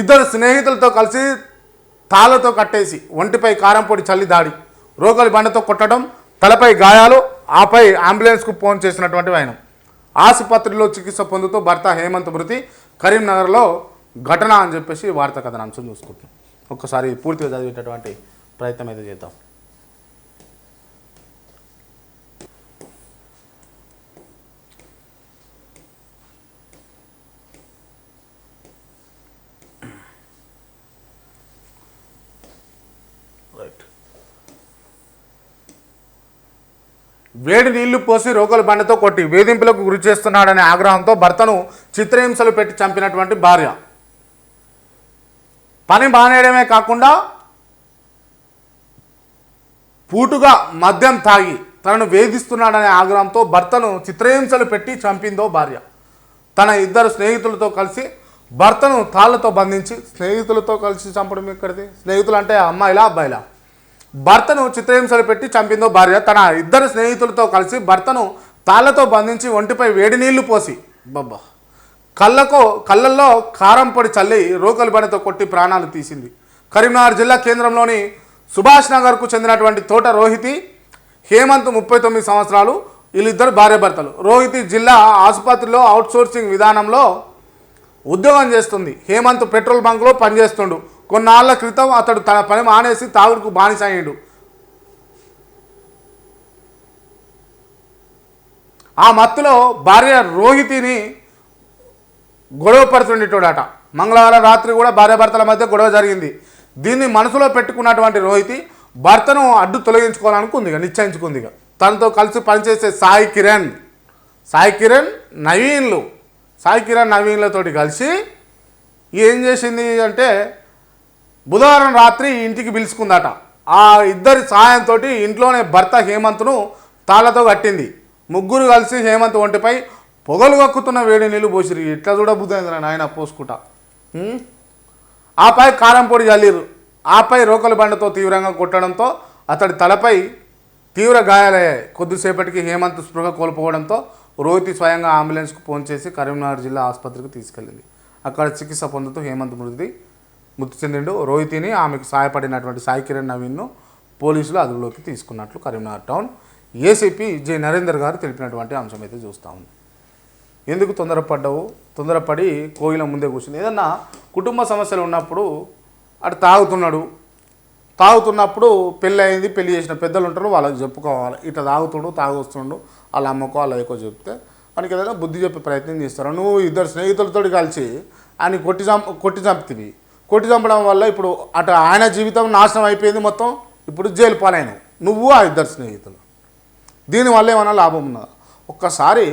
ఇద్దరు స్నేహితులతో కలిసి తాళ్ళతో కట్టేసి ఒంటిపై కారంపొడి చల్లి దాడి. రోకలి బండతో కొట్టడం తలపై గాయాలు ఆపై అంబులెన్స్కు ఫోన్ చేసినటువంటి ఆయన. ఆసుపత్రిలో చికిత్స పొందుతూ భర్త హేమంత్ మృతి. కరీంనగర్లో ఘటన అని చెప్పేసి వార్త కథనాంశం చూసుకుంటున్నాం. ఒక్కసారి పూర్తిగా చదివేటటువంటి ప్రయత్నం అయితే చేద్దాం. రైట్ వేడి నీళ్ళు పోసి రోగుల బండతో కొట్టి వేధింపులకు గురి చేస్తున్నాడనే ఆగ్రహంతో భర్తను చిత్రహింసలు పెట్టి చంపినటువంటి భార్య. పని బానేయడమే కాకుండా పూటుగా మద్యం తాగి తనను వేధిస్తున్నాడనే ఆగ్రహంతో భర్తను చిత్రహింసలు పెట్టి చంపిందో భార్య. తన ఇద్దరు స్నేహితులతో కలిసి భర్తను తాళ్ళతో బంధించి స్నేహితులతో కలిసి చంపడం ఎక్కడిది? స్నేహితులు అంటే అమ్మాయిలా అబ్బాయిలా? భర్తను చిత్రహింసలు పెట్టి చంపిందో భార్య తన ఇద్దరు స్నేహితులతో కలిసి భర్తను తాళ్ళతో బంధించి ఒంటిపై వేడి నీళ్ళు పోసి బబ్బా కళ్ళకు కళ్ళల్లో కారం పొడి చల్లి రోకలి బండితో కొట్టి ప్రాణాలు తీసింది. కరీంనగర్ జిల్లా కేంద్రంలోని సుభాష్ నగర్కు చెందినటువంటి తోట రోహితి హేమంత్ ముప్పై తొమ్మిది సంవత్సరాలు వీళ్ళిద్దరు భార్యాభర్తలు. రోహితి జిల్లా ఆసుపత్రిలో అవుట్సోర్సింగ్ విధానంలో ఉద్యోగం చేస్తుంది. హేమంత్ పెట్రోల్ బంక్లో పనిచేస్తుండు. కొన్నాళ్ళ క్రితం అతడు తన పని మానేసి తాగుడుకు బానిసయ్యాడు. ఆ మత్తులో భార్య రోహితిని గొడవ పడుతుండేటోడట మంగళవారం రాత్రి కూడా భార్యాభర్తల మధ్య గొడవ జరిగింది. దీన్ని మనసులో పెట్టుకున్నటువంటి రోహితి భర్తను అడ్డు తొలగించుకోవాలనుకుంది ఇక నిశ్చయించుకుంది ఇక. తనతో కలిసి పనిచేసే సాయి కిరణ్ సాయి కిరణ్ నవీన్లు. సాయి కిరణ్ నవీన్లతోటి కలిసి ఏం చేసింది అంటే బుధవారం రాత్రి ఇంటికి పిలుచుకుందట. ఆ ఇద్దరి సహాయంతో ఇంట్లోనే భర్త హేమంత్ను తాళ్ళతో కట్టింది. ముగ్గురు కలిసి హేమంత్ ఒంటిపై పొగలు కక్కుతున్న వేడి నీళ్ళు పోసిరు ఇట్లా చూడ బుద్ధైందిరా నాయన పోసుకుంటా. ఆపై కారం పొడి చల్లిరు ఆపై రోకల బండతో తీవ్రంగా కొట్టడంతో అతడి తలపై తీవ్ర గాయాలయ్యాయి. కొద్దిసేపటికి హేమంత్ స్పృహ కోల్పోవడంతో రోహితి స్వయంగా అంబులెన్స్కు ఫోన్ చేసి కరీంనగర్ జిల్లా ఆసుపత్రికి తీసుకెళ్ళింది. అక్కడ చికిత్స పొందుతూ హేమంత్ మృతి మృతి చెందిండు రోహితిని ఆమెకు సహాయపడినటువంటి సాయి కిరణ్ నవీన్ను పోలీసులు అదుపులోకి తీసుకున్నట్లు Karimnagar town ACP J Narender garu తెలిపినటువంటి అంశం అయితే చూస్తూ ఉంది ఎందుకు తొందరపడ్డావు? తొందరపడి కోయిల ముందే కూర్చుని ఏదన్నా కుటుంబ సమస్యలు ఉన్నప్పుడు అటు తాగుతున్నాడు తాగుతున్నప్పుడు పెళ్ళి అయింది పెళ్ళి చేసిన పెద్దలు ఉంటారు వాళ్ళకి చెప్పుకోవాలి. ఇట్లా తాగుతుండు తాగొస్తుండు వాళ్ళ అమ్మకో వాళ్ళ ఎక్కువ చెప్తే మనకి ఏదైనా బుద్ధి చెప్పే ప్రయత్నం చేస్తారు. నువ్వు ఇద్దరు స్నేహితులతో కలిసి ఆయన కొట్టి చంప కొట్టి చంపుతుంది కొట్టి చంపడం వల్ల ఇప్పుడు అటు ఆయన జీవితం నాశనం అయిపోయింది మొత్తం ఇప్పుడు జైలు పాలైన నువ్వు ఆ ఇద్దరు స్నేహితులు. దీనివల్ల ఏమైనా లాభం ఉన్నదా ఒక్కసారి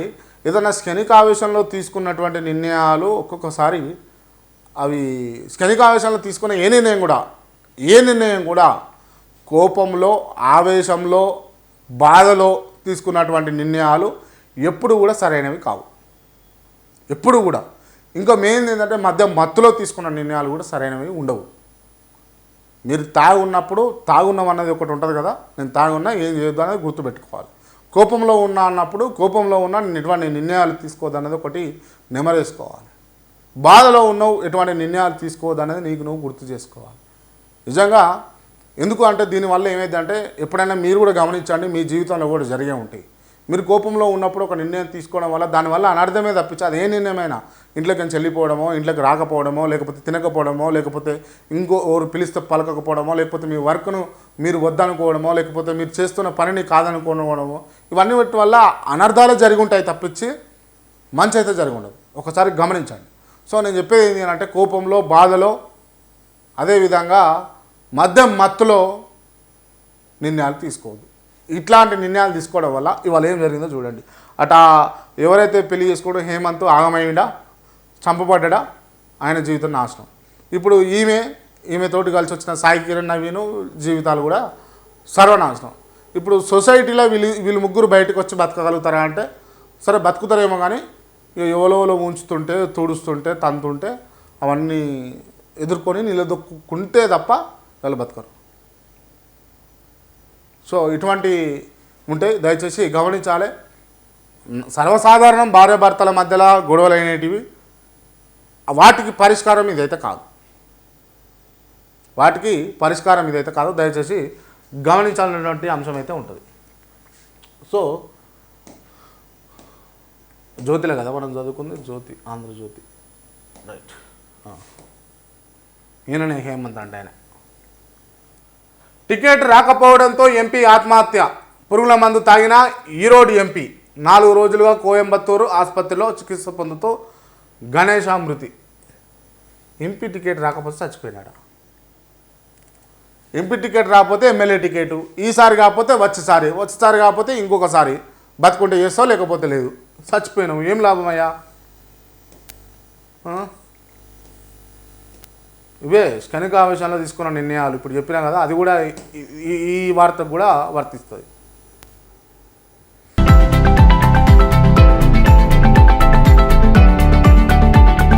ఏదైనా క్షణికావేశంలో తీసుకున్నటువంటి నిర్ణయాలు ఒక్కొక్కసారి అవి క్షణికావేశంలో తీసుకున్న ఏ నిర్ణయం కూడా ఏ నిర్ణయం కూడా కోపంలో ఆవేశంలో బాధలో తీసుకున్నటువంటి నిర్ణయాలు ఎప్పుడు కూడా సరైనవి కావు. ఎప్పుడు కూడా. ఇంకా మెయిన్ ఏంటంటే మధ్య మత్తులో తీసుకున్న నిర్ణయాలు కూడా సరైనవి ఉండవు. మీరు తాగున్నప్పుడు తాగున్నాం అన్నది ఒకటి ఉంటుంది కదా నేను తాగున్నా ఏం చేయొద్దు అనేది గుర్తుపెట్టుకోవాలి. కోపంలో ఉన్నా అన్నప్పుడు కోపంలో ఉన్నా నేను ఎటువంటి నిర్ణయాలు తీసుకోవద్దు అనేది ఒకటి నెమరేసుకోవాలి. బాధలో ఉన్నావు ఎటువంటి నిర్ణయాలు తీసుకోవద్దు అనేది నీకు నువ్వు గుర్తు చేసుకోవాలి. నిజంగా ఎందుకు అంటే దీనివల్ల ఏమైందంటే ఎప్పుడైనా మీరు కూడా గమనించండి మీ జీవితంలో కూడా జరిగే ఉంటాయి. మీరు కోపంలో ఉన్నప్పుడు ఒక నిర్ణయం తీసుకోవడం వల్ల దానివల్ల అనర్థమే తప్పించి అది ఏ నిర్ణయమైనా ఇంట్లోకి చెల్లిపోవడమో ఇంట్లోకి రాకపోవడమో లేకపోతే తినకపోవడమో లేకపోతే ఇంకో ఎవరు పిలిస్తే పలకకపోవడమో లేకపోతే మీ వర్క్ను మీరు వద్దనుకోవడమో లేకపోతే మీరు చేస్తున్న పనిని కాదనుకోవడమో ఇవన్నీ వాటి వల్ల అనర్థాలు జరిగి ఉంటాయి తప్పించి మంచి అయితే జరిగి ఉండదు. ఒకసారి గమనించండి. సో నేను చెప్పేది ఏంటి అంటే కోపంలో బాధలో అదేవిధంగా మద్యం మత్తులో నిర్ణయాలు తీసుకోవద్దు. ఇట్లాంటి నిర్ణయాలు తీసుకోవడం వల్ల ఇవాళ ఏం జరిగిందో చూడండి. అట ఎవరైతే పెళ్ళి చేసుకోవడం హేమంత్ ఆగమైండా చంపబడ్డా? ఆయన జీవితం నాశనం. ఇప్పుడు ఈమె ఈమెతోటి కలిసి వచ్చిన సాయి కిరణ్ నవీను జీవితాలు కూడా సర్వనాశనం. ఇప్పుడు సొసైటీలో వీళ్ళు వీళ్ళు ముగ్గురు బయటకు వచ్చి బతకగలుగుతారా అంటే సరే బతుకుతారేమో కానీ ఇక ఉంచుతుంటే తుడుస్తుంటే తంతుంటే అవన్నీ ఎదుర్కొని నిలదొక్కుంటే తప్ప వాళ్ళు బతకరు. సో ఇటువంటి ఉంటాయి దయచేసి గమనించాలి. సర్వసాధారణం భార్యాభర్తల మధ్యలో గొడవలు అనేటివి వాటికి పరిష్కారం ఇదైతే కాదు. వాటికి పరిష్కారం ఇదైతే కాదు. దయచేసి గమనించాలన్నటువంటి అంశం అయితే ఉంటుంది. సో జ్యోతిలే కదా మనం చదువుకుంది? జ్యోతి ఆంధ్రజ్యోతి. రైట్ ఈయననే హేమంత్ అంటే ఆయన. టికెట్ రాకపోవడంతో ఎంపీ ఆత్మహత్య. పురుగుల మందు తాగిన ఈరోడ్ ఎంపీ. నాలుగు రోజులుగా కోయంబత్తూరు ఆసుపత్రిలో చికిత్స పొందుతూ గణేష మృతి ఎంపీ టికెట్ రాకపోతే చచ్చిపోయినాడు? ఎంపీ టికెట్ రాకపోతే ఎమ్మెల్యే టికెట్. ఈసారి కాకపోతే వచ్చేసారి. వచ్చేసారి కాకపోతే ఇంకొకసారి. బతుకుంటే చేస్తావు లేకపోతే లేదు. చచ్చిపోయినావు. ఏం లాభమయ్యా? ఇవే క్షణిక ఆవేశంలో తీసుకున్న నిర్ణయాలు. ఇప్పుడు చెప్పినా కదా అది కూడా ఈ- ఈ ఈ వార్తకు కూడా వర్తిస్తుంది.